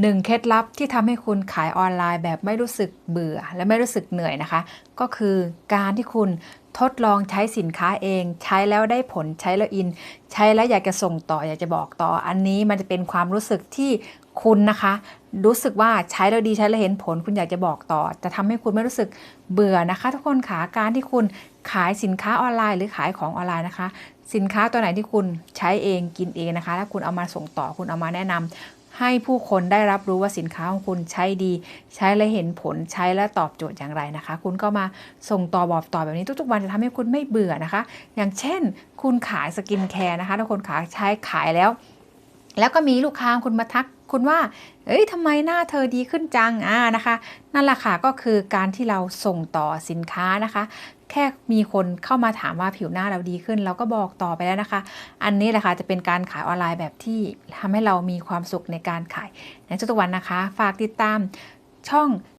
หนึ่งเคล็ดลับที่ทำให้คุณขายออนไลน์แบบไม่รู้สึกเบื่อและไม่รู้สึกเหนื่อยนะคะ ก็คือการที่คุณทดลองใช้สินค้าเอง ใช้แล้วได้ผลใช้แล้วอิน ใช้แล้วอยากจะส่งต่ออยากจะบอกต่อ อันนี้มันจะเป็นความรู้สึกที่คุณนะคะ รู้สึกว่าใช้แล้วดีใช้แล้วเห็นผล คุณอยากจะบอกต่อ จะทำให้คุณไม่รู้สึกเบื่อนะคะ ทุกคนขาการที่คุณขายสินค้าออนไลน์หรือขายของออนไลน์นะคะ สินค้าตัวไหนที่คุณใช้เองกินเองนะคะแล้วคุณเอามาส่งต่อคุณเอามาแนะนำ ให้ผู้คนได้รับรู้ว่าสินค้าของคุณใช้ดี ใช้และเห็นผลใช้และตอบโจทย์อย่างไรนะคะ คุณก็มาส่งต่อบอกต่อแบบนี้ทุกๆวันจะทำให้คุณไม่เบื่อนะคะ อย่างเช่น คุณขายสกินแคร์นะคะถ้าคนขายใช้ขายแล้ว แล้วก็มีลูกค้าคุณมาทัก คุณว่า เอ้ยทำไมหน้าเธอดีขึ้นจัง อ่านะคะ นั่นแหละค่ะก็คือการที่เราส่งต่อสินค้านะคะ แค่มีคนเข้ามาถามว่าผิวหน้าเราดีขึ้น เราก็บอกต่อไปแล้วนะคะ อันนี้แหละค่ะจะเป็นการขายออนไลน์แบบที่ทำให้เรามีความสุขในการขายในทุกวันนะคะ ฝากติดตามช่อง